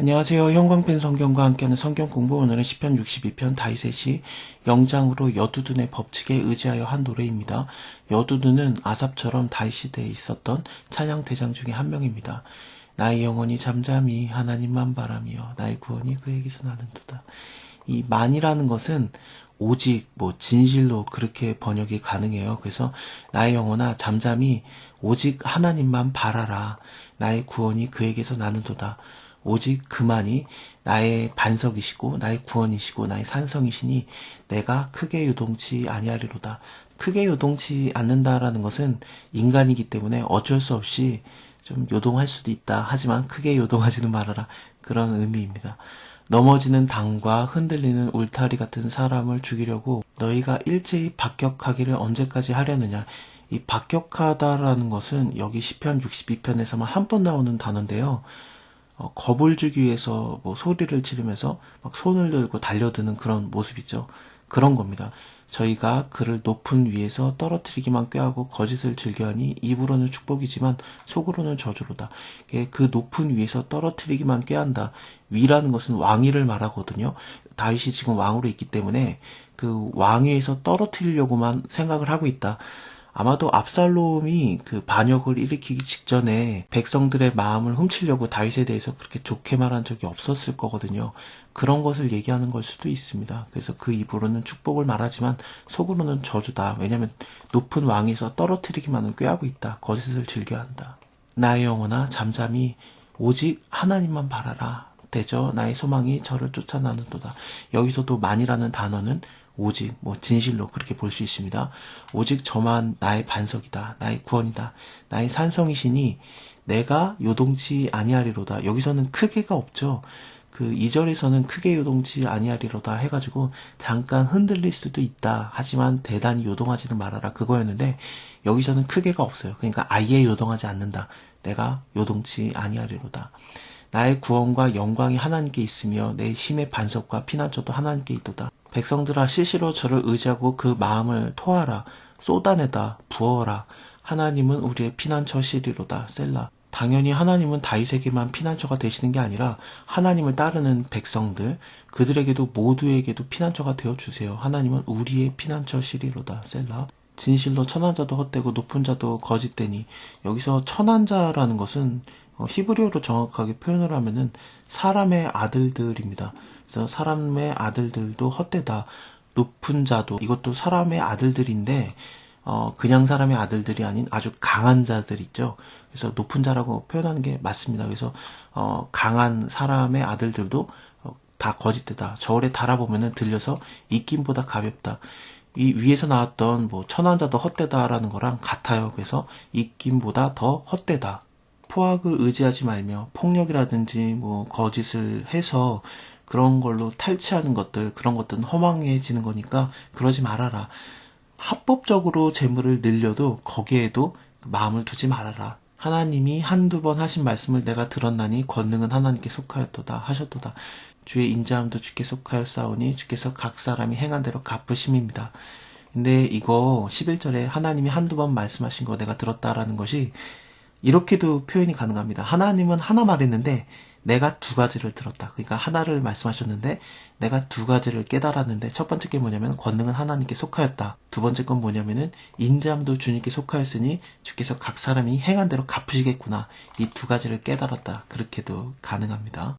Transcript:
안녕하세요. 형광펜 성경과 함께하는 성경 공부 오늘은 시편 62편 다이셋이 영장으로 여두둔의 법칙에 의지하여 한 노래입니다. 여두둔은 아삽처럼 다이 시대에 있었던 찬양 대장 중에 한 명입니다. 나의 영혼이 잠잠히 하나님만 바라며 나의 구원이 그에게서 나는도다. 이 만이라는 것은 오직 뭐 진실로 그렇게 번역이 가능해요. 그래서 나의 영혼아 잠잠히 오직 하나님만 바라라. 나의 구원이 그에게서 나는도다. 오직 그만이 나의 반석이시고 나의 구원이시고 나의 산성이시니 내가 크게 요동치 아니하리로다. 크게 요동치 않는다라는 것은 인간이기 때문에 어쩔 수 없이 좀 요동할 수도 있다. 하지만 크게 요동하지는 말아라. 그런 의미입니다. 넘어지는 당과 흔들리는 울타리 같은 사람을 죽이려고 너희가 일제히 박격하기를 언제까지 하려느냐. 이 박격하다라는 것은 여기 시편 62편에서만 한 번 나오는 단어인데요. 어, 겁을 주기 위해서 뭐 소리를 지르면서 막 손을 들고 달려드는 그런 모습이죠. 그런 겁니다. 저희가 그를 높은 위에서 떨어뜨리기만 꾀하고 거짓을 즐겨하니 입으로는 축복이지만 속으로는 저주로다. 그 높은 위에서 떨어뜨리기만 꾀한다. 위라는 것은 왕위를 말하거든요. 다윗이 지금 왕으로 있기 때문에 그 왕위에서 떨어뜨리려고만 생각을 하고 있다. 아마도 압살롬이 그 반역을 일으키기 직전에 백성들의 마음을 훔치려고 다윗에 대해서 그렇게 좋게 말한 적이 없었을 거거든요. 그런 것을 얘기하는 걸 수도 있습니다. 그래서 그 입으로는 축복을 말하지만 속으로는 저주다. 왜냐하면 높은 왕에서 떨어뜨리기만은 꾀하고 있다. 거짓을 즐겨한다. 나의 영혼아 잠잠히 오직 하나님만 바라라. 되죠. 나의 소망이 저를 쫓아나는도다. 여기서도 만이라는 단어는 오직 뭐 진실로 그렇게 볼 수 있습니다. 오직 저만 나의 반석이다. 나의 구원이다. 나의 산성이시니 내가 요동치 아니하리로다. 여기서는 크게가 없죠. 그 2절에서는 크게 요동치 아니하리로다 해가지고 잠깐 흔들릴 수도 있다. 하지만 대단히 요동하지는 말아라. 그거였는데 여기서는 크게가 없어요. 그러니까 아예 요동하지 않는다. 내가 요동치 아니하리로다. 나의 구원과 영광이 하나님께 있으며 내 힘의 반석과 피난처도 하나님께 있도다. 백성들아 시시로 저를 의지하고 그 마음을 토하라 쏟아내다 부어라. 하나님은 우리의 피난처시리로다 셀라. 당연히 하나님은 다윗에게만 피난처가 되시는 게 아니라 하나님을 따르는 백성들 그들에게도 모두에게도 피난처가 되어 주세요. 하나님은 우리의 피난처시리로다 셀라 진실로 천한 자도 헛되고 높은 자도 거짓되니 여기서 천한 자라는 것은 어, 히브리어로 정확하게 표현을 하면은 사람의 아들들입니다. 그래서 사람의 아들들도 헛되다. 높은 자도 이것도 사람의 아들들인데 어, 그냥 사람의 아들들이 아닌 아주 강한 자들 있죠. 그래서 높은 자라고 표현하는 게 맞습니다. 그래서 어, 강한 사람의 아들들도 어, 다 거짓되다. 저울에 달아보면은 들려서 입김보다 가볍다. 이 위에서 나왔던 뭐 천한 자도 헛되다라는 거랑 같아요. 그래서 입김보다 더 헛되다. 포악을 의지하지 말며 폭력이라든지 뭐 거짓을 해서 그런 걸로 탈취하는 것들, 그런 것들은 허망해지는 거니까 그러지 말아라. 합법적으로 재물을 늘려도 거기에도 마음을 두지 말아라. 하나님이 한두 번 하신 말씀을 내가 들었나니 권능은 하나님께 속하였도다 하셨도다. 주의 인자함도 주께 속하였사오니 주께서 각 사람이 행한 대로 갚으심입니다. 근데 이거 11절에 하나님이 한두 번 말씀하신 거 내가 들었다라는 것이 이렇게도 표현이 가능합니다. 하나님은 하나 말했는데 내가 두 가지를 들었다. 그러니까 하나를 말씀하셨는데 내가 두 가지를 깨달았는데 첫 번째 게 뭐냐면 권능은 하나님께 속하였다. 두 번째 건 뭐냐면은 인자함도 주님께 속하였으니 주께서 각 사람이 행한 대로 갚으시겠구나. 이 두 가지를 깨달았다. 그렇게도 가능합니다.